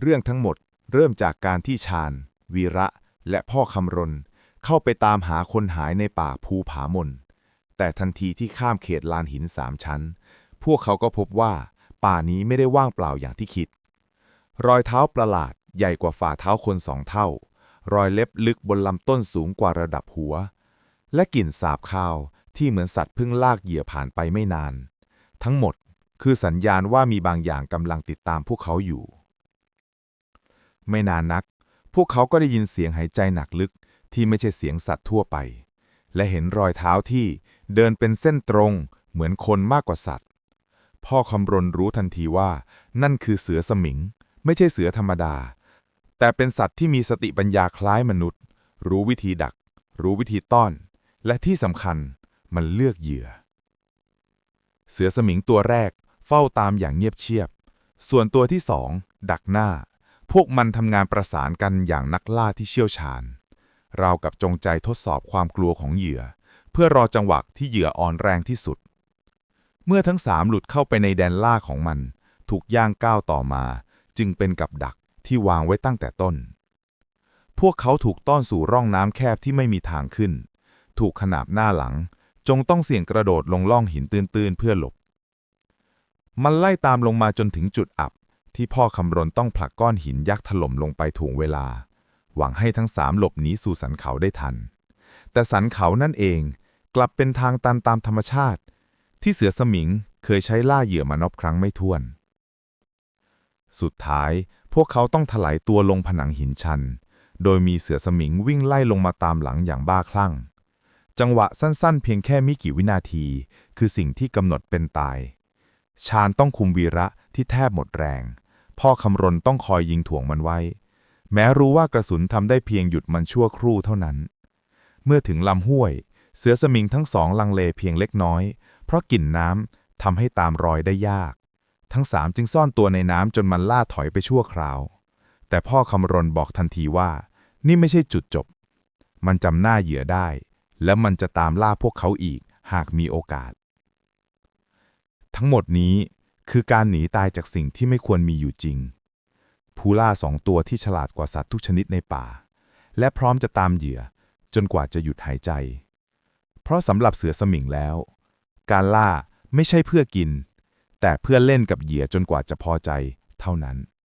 เรื่องทั้งหมดเริ่มจากการที่ชาญ วีระ และพ่อคำรณ เข้าไปตามหาคนหายในป่าภูผามน แต่ทันทีที่ข้ามเขตลานหินสามชั้น พวกเขาก็พบว่า ป่านี้ไม่ได้ว่างเปล่าอย่างที่คิด รอยเท้าประหลาดใหญ่กว่าฝ่าเท้าคนสองเท่า รอยเล็บลึกบนลำต้นสูงกว่าระดับหัว และกลิ่นสาบคาวที่เหมือนสัตว์เพิ่งลากเหยื่อผ่านไปไม่นาน ทั้งหมดคือสัญญาณว่ามีบางอย่างกำลังติดตามพวกเขาอยู่ ไม่นานนัก พวกเขาก็ได้ยินเสียงหายใจหนักลึกที่ไม่ใช่เสียงสัตว์ทั่วไป และเห็นรอยเท้าที่เดินเป็นเส้นตรงเหมือนคนมากกว่าสัตว์ พ่อคำรณรู้ทันทีว่า นั่นคือเสือสมิง ไม่ใช่เสือธรรมดา แต่เป็นสัตว์ที่มีสติปัญญาคล้ายมนุษย์ รู้วิธีดัก รู้วิธีต้อน และที่สำคัญมันเลือกเหยื่อ เสือสมิงตัวแรกเฝ้าตามอย่างเงียบเชียบ ส่วนตัวที่สองดักหน้า พวกมันทำงานประสานกันอย่างนักล่าที่เชี่ยวชาญ เรากับจงใจทดสอบความกลัวของเหยื่อ เพื่อรอจังหวะที่เหยื่ออ่อนแรงที่สุด เมื่อทั้งสามหลุดเข้าไปในแดนล่าของมัน ถูกย่างก้าวต่อมา จึงเป็นกับดักที่วางไว้ตั้งแต่ต้น พวกเขาถูกต้อนสู่ร่องน้ำแคบที่ไม่มีทางขึ้น ถูกขนาบหน้าหลัง จงต้องเสี่ยงกระโดดลงล่องหินตื้นๆเพื่อหลบ มันไล่ตามลงมาจนถึงจุดอับ ที่พ่อคำรณต้องผลักก้อนหินยักษ์ถล่มลงไปถ่วงเวลา หวังให้ทั้งสามหลบหนีสู่สันเขาได้ทัน แต่สันเขานั่นเองกลับเป็นทางตันตามธรรมชาติ ที่เสือสมิงเคยใช้ล่าเหยื่อมานับครั้งไม่ถ้วน สุดท้ายพวกเขาต้องถลายตัวลงผนังหินชัน โดยมีเสือสมิงวิ่งไล่ลงมาตามหลังอย่างบ้าคลั่ง จังหวะสั้นๆ เพียงแค่ไม่กี่วินาที คือสิ่งที่กำหนดเป็นตาย ชาญต้องคุมวีระที่แทบหมดแรง พ่อคำรณต้องคอยยิงถ่วงมันไว้ แม้รู้ว่ากระสุนทำได้เพียงหยุดมันชั่วครู่เท่านั้น เมื่อถึงลำห้วย เสือสมิงทั้งสองลังเลเพียงเล็กน้อย เพราะกลิ่นน้ำทำให้ตามรอยได้ยาก ทั้งสามจึงซ่อนตัวในน้ำจนมันล่าถอยไปชั่วคราว แต่พ่อคำรณบอกทันทีว่า นี่ไม่ใช่จุดจบ มันจำหน้าเหยื่อได้ และมันจะตามล่าพวกเขาอีกหากมีโอกาส ทั้งหมดนี้ คือการหนีตายจากสิ่งที่ไม่ควรมีอยู่จริงผู้ล่าสองตัวที่ฉลาดกว่าสัตว์ทุกชนิดในป่า และพร้อมจะตามเหยื่อจนกว่าจะหยุดหายใจ เพราะสำหรับเสือสมิงแล้ว การล่าไม่ใช่เพื่อกิน แต่เพื่อเล่นกับเหยื่อจนกว่าจะพอใจเท่านั้น